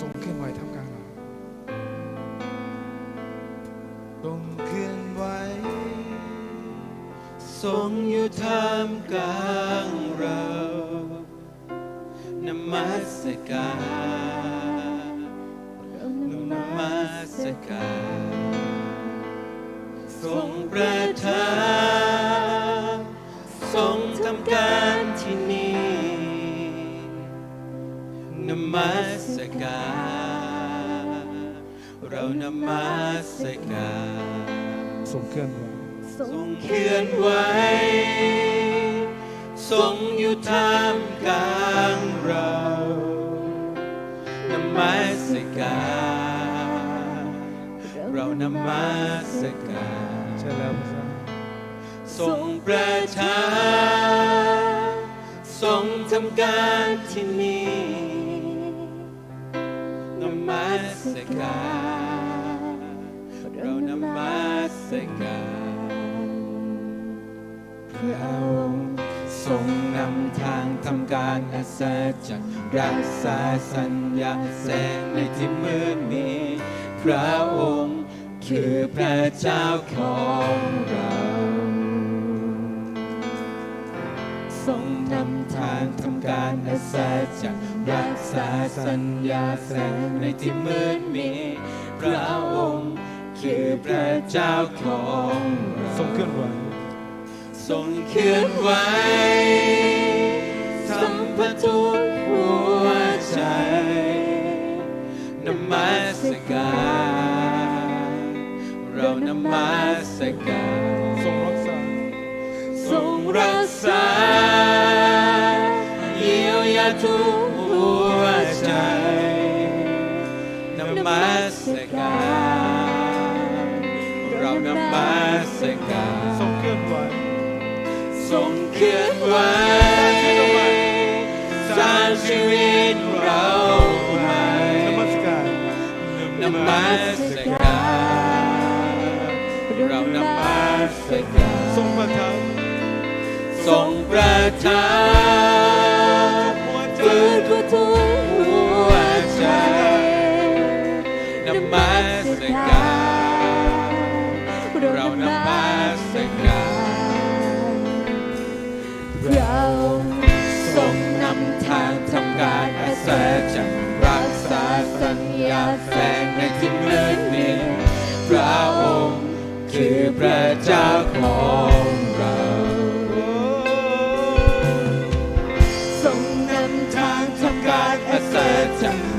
ทรงเคลื่อนไหวท่ามกลางเราทรงเคลื่อนไหวทรงอยู่ท่ามกลางเรา มัสการเรานมัสการทรงเคลื่อนไหวทรงเคลื่อนไหวทรงอยู่ท่ามกลางเรานมัสการเรานมัสการใช่แล้วพระเจ้าทรงประทานทรงทำการที่นี่ สการเรานมัสการพระองค์ทรงนำทางทำการอัศจรรย์รักษาสัญญาแสงในที่มืดนี้พระองค์คือพระเจ้าของเรา ทรงนำทางทำการอัศจรรย์รักษาสัญญาแสงในที่มืดมีพระองค์คือพระเจ้าของเราทรงเคลื่อนไหวทรงเคลื่อนไหวสัมผัสทุก สการเรานมัสการทรงเคลื่อนไหวทรงเคลื่อนไหวสร้างชีวิตเราใหม่นมัสการนมัสการเรานมัสการทรงประทานทรงประทานฟื้นทุ มัสการเรานมัสการพระองค์ทรงนำทางทำการอัศจรรย์รักษาสัญญาแสงในที่มืดมิดพระองค์คือพระเจ้าของเราทรงนำทางทำการอัศจรรย์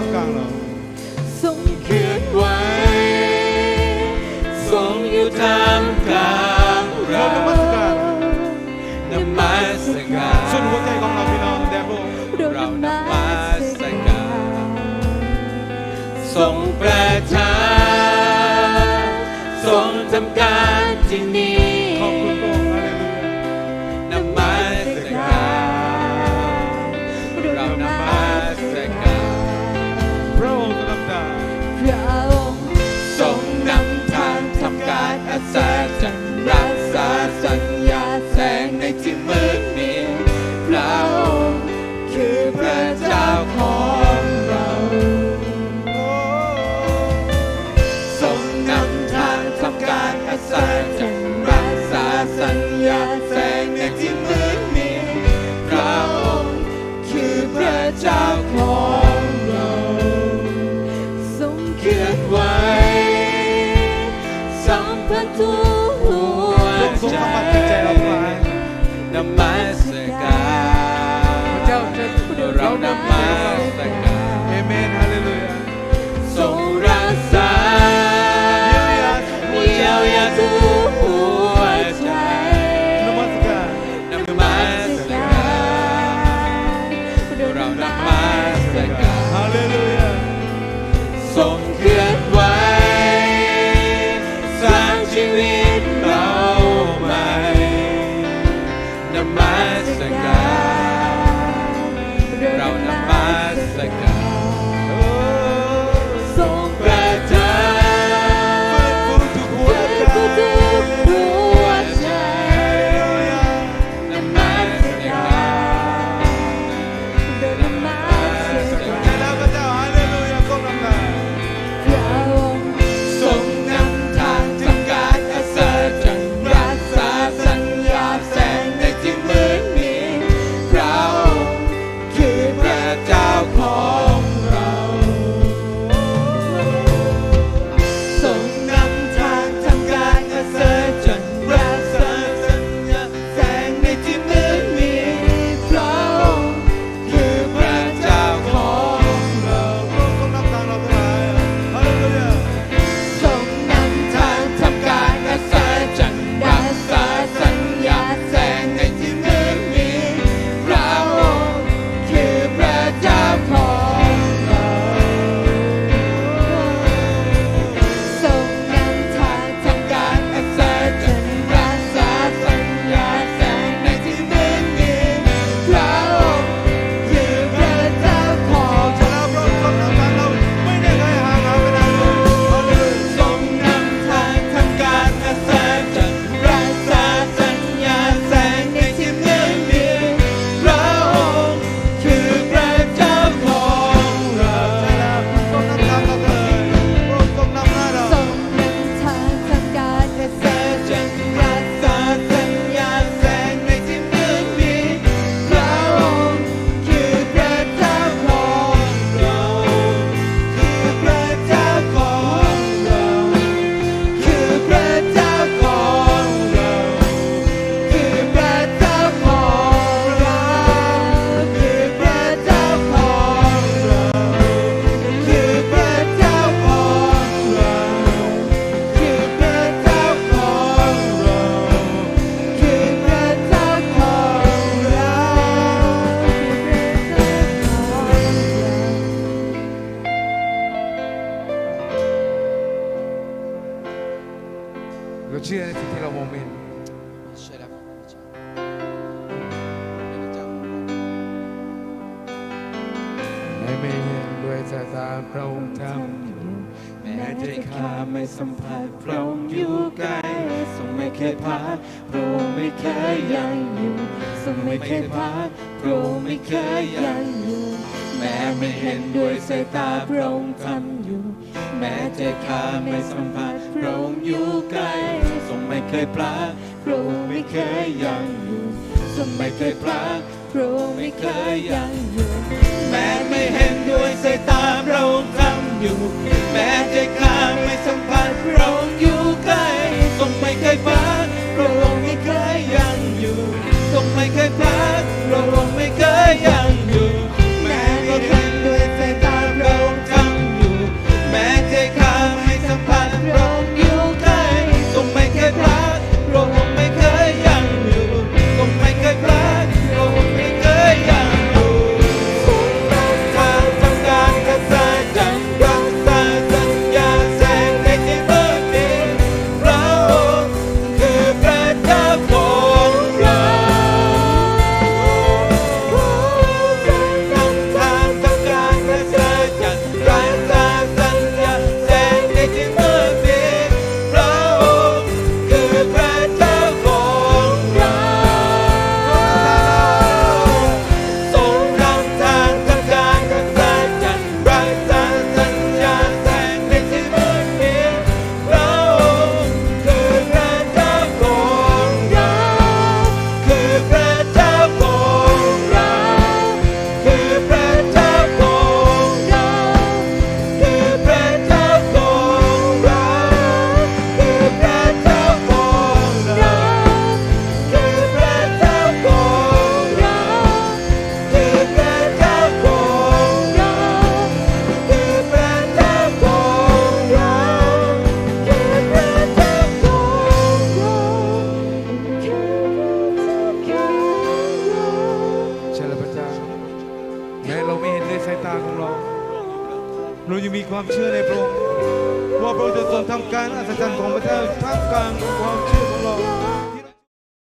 ท่ามกลางเราทรงเคลื่อนไหวทรงอยู่ท่ามกลางเราเรานมัสการนมัสการสุดหัวใจของเราพี่น้องแด่พระองค์เรานมัสการทรงประทานทรงทำการ นมั ไม่เห็นด้วยสายตาพระองค์ทำแม้ใจข้าไม่สัมผัสพระองค์อยู่ใกล้ทรงไม่เคยพลาพระองค์ไม่เคยยังอยู่ทรงไม่เคยพลาพระองค์ไม่เคยยังอยู่แม้ไม่เห็นด้วยสายตาพระองค์ทำอยู่ แม้ใจข้าไม่สัมผัสพระองค์อยู่ใกล้ทรงไม่เคยพลาดพระองค์ไม่เคยยังอยู่ทรงไม่เคยพลาด พระองค์ไม่เคยยังอยู่แม้ไม่เห็นด้วยสายตาพระองค์ทำอยู่ แม้ใจข้าไม่สัมผัสพระองค์อยู่ใกล้ทรงไม่เคยพักพระองค์ไม่เคยยังอยู่ทรงไม่เคยพักพระองค์ไม่เคยยัง เร